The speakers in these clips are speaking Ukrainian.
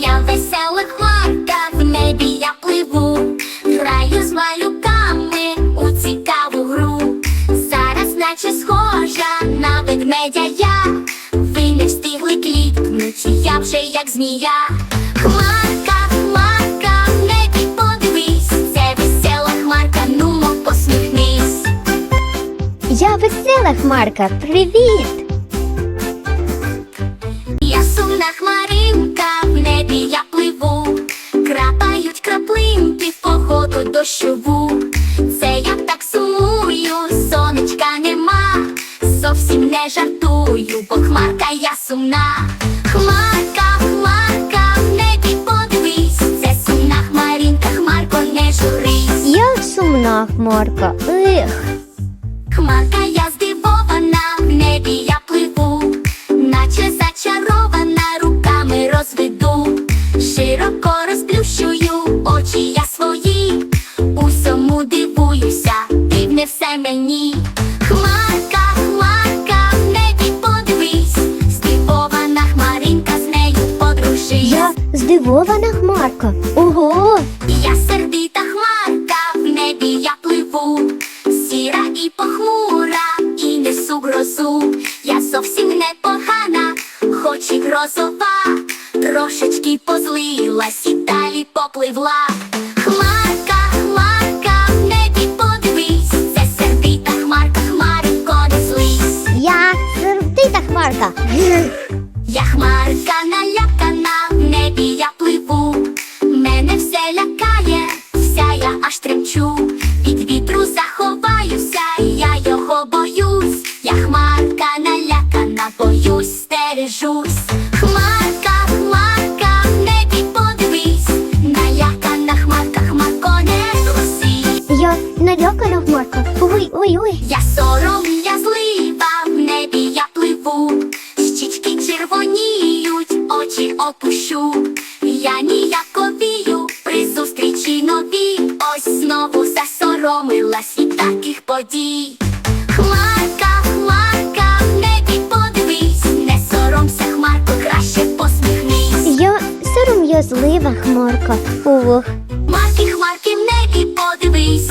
Я весела хмарка, в небі я пливу, граю з малюками у цікаву гру. Зараз, наче схожа на ведмедя я. Ви не встигли клікнуть, я вже як змія. Хмарка, хмарка, в небі подивись, це весела хмарка, нумо посміхнись. Я весела хмарка, привіт! Зовсім не жартую, бо хмарка я сумна. Хмарка, хмарка, в небі подивись, це сумна хмаринка, хмарко, не журись. Я сумна хмарка, ех. Хмарка я здивована, в небі я пливу, наче зачарована, руками розведу, широко розплющую очі я свої, усьому дивуюся, дивне все мені. Здивована хмарка. Ого! Я сердита хмарка, в небі я пливу, сіра і похмура, і несу грозу. Я зовсім не погана, хоч і грозова, трошечки позлилась і далі попливла. Хмарка, хмарка, в небі подивись, це сердита хмарка, хмаринко, не злись. Я сердита хмарка. Боюсь, стережусь. Хмарка, хмарка, в небі подивись. Налякана хмарка, хмарко, не трусись. Я налякана хмарка. Ой, ой, ой. Я сором'язлива, в небі я пливу, щічки червоніють, очі опущу. Я ніяковію при зустрічі нові. Ось знову засоромилась від таких подій. Сором'язлива хмарка. Ох. Хмарки, хмарки в небі подивись,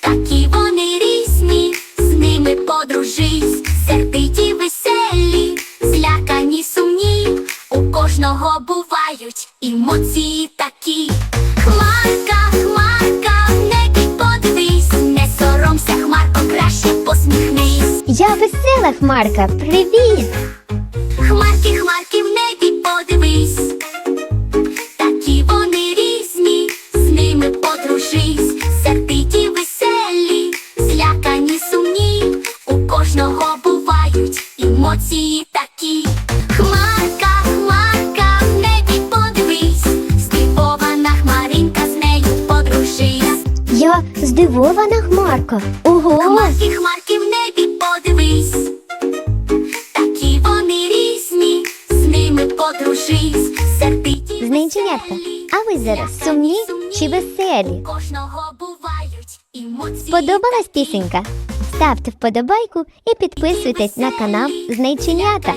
такі вони різні, з ними подружись, сердиті веселі, злякані сумні, у кожного бувають емоції такі. Хмарка, хмарка, в небі подивись, не соромся, хмарко, краще посміхнись. Я весела хмарка, привіт! Емоції такі. Хмарка, хмарка, в небі подивись, здивована хмаринка з нею подружись. Я здивована хмарка. Ого! Хмарки, хмарки в небі подивись, такі вони різні, з ними подружись, сердиті Знайченятка, а ви зараз сумні чи веселі? Кожного бувають емоції. Сподобалась пісенька? Ставте вподобайку і підписуйтесь на канал Знайченята.